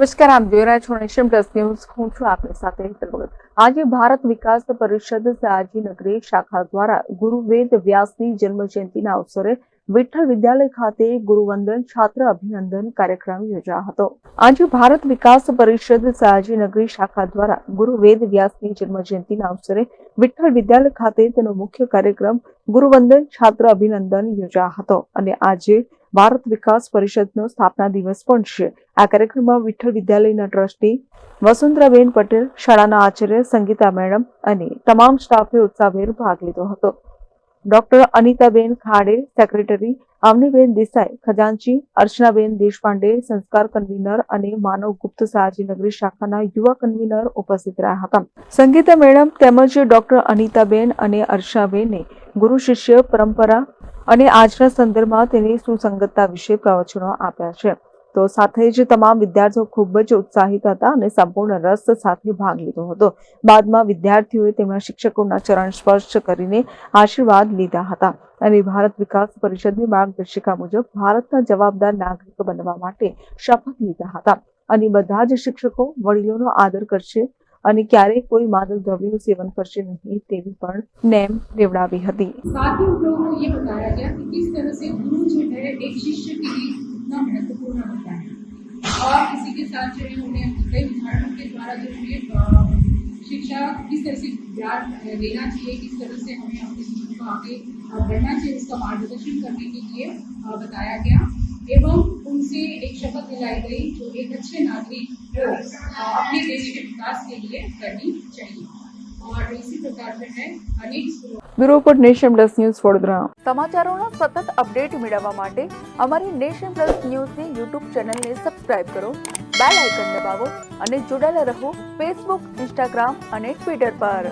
નમસ્કાર, આપ જોઈ રહ્યા છો નેશન પ્લસ ન્યૂઝ. હું છું આપની સાથે આજે ભારત વિકાસ પરિષદ સયાજી નગરી શાખા દ્વારા ગુરુ વેદ વ્યાસની જન્મ જયંતિના અવસરે વિઠ્ઠલ વિદ્યાલય ખાતે ગુરુવંદન છાત્ર અભિનંદન કાર્યક્રમ યોજાયો હતો. આજે ભારત વિકાસ પરિષદ સયાજી નગરી શાખા દ્વારા ગુરુ વેદ વ્યાસની જન્મ જયંતિના અવસરે વિઠ્ઠલ વિદ્યાલય ખાતે તેનો મુખ્ય કાર્યક્રમ ગુરુવંદન છાત્ર અભિનંદન યોજાયો હતો. અને આજે ભારત વિકાસ પરિષદનો સ્થાપના દિવસ પણ છે. આ કાર્યક્રમમાં વિઠ્ઠલ વિદ્યાલયના ટ્રસ્ટી વસુંધરાબેન પટેલ, શાળાના આચાર્ય સંગીતા મેડમ અને તમામ સ્ટાફે ઉત્સાહભેર ભાગ લીધો હતો. ડોક્ટર અનિતાબેન ખાડે, સેક્રેટરી અવનીબેન દેસાઈ, ખજાનચી અર્ચનાબેન દેશપાંડે, સંસ્કાર કન્વીનર અને માનવ ગુપ્ત સાજીનગરી શાખાના યુવા કન્વીનર ઉપસ્થિત રહ્યા હતા. સંગીતા મેડમ તેમજ ડોક્ટર અનિતાબેન અને અર્ચનાબેને ગુરુ શિષ્ય પરંપરા અને આજના સંદર્ભમાં તેની સુસંગતતા વિશે પ્રવચનો આપ્યા છે. તો સાથે જ તમામ વિદ્યાર્થીઓ ખૂબ જ ઉત્સાહિત હતા અને સંપૂર્ણ રસ સાથે ભાગ લીધો હતો. બાદમાં વિદ્યાર્થીઓએ તેમના શિક્ષકોના ચરણ સ્પર્શ કરીને આશીર્વાદ લીધા હતા અને ભારત વિકાસ પરિષદની માર્ગદર્શિકા મુજબ ભારતના જવાબદાર નાગરિક બનવા માટે શપથ લીધા હતા. અને બધા જ શિક્ષકો વડીલોનો આદર કરશે અને ક્યારેય કોઈ માદક દ્રવ્યનું સેવન કરશે નહીં તેવી પણ નેમ લેવડાવી હતી साथ ही उन लोगों को ये बताया गया कि किस तरह से गुरु जो है एक शिष्य के लिए कितना महत्वपूर्ण होता है और इसी के साथ जो है उन्हें कई उदाहरणों के द्वारा जो है अ, शिक्षा किस तरह से ज्ञान अ, देना चाहिए किस तरह से हमें अपने जीवन को आगे अ, बढ़ना चाहिए उसका मार्गदर्शन करने के लिए अ, बताया गया एवं उनसे एक शपथ दिलाई गई जो एक अच्छे नागरिक को अ, अपने देश के विकास के लिए करनी चाहिए और इसी प्रकार जो है अनेक स्कूलों bureau report nation plus news Vadodara સમાચારોના સતત અપડેટ મેળવવા માટે અમારી નેશન પ્લસ ન્યૂઝની યુટ્યુબ ચેનલને સબસ્ક્રાઇબ કરો બેલ આઇકન દબાવો અને જોડાયેલા રહો ફેસબુક ઇન્સ્ટાગ્રામ અને ટ્વિટર પર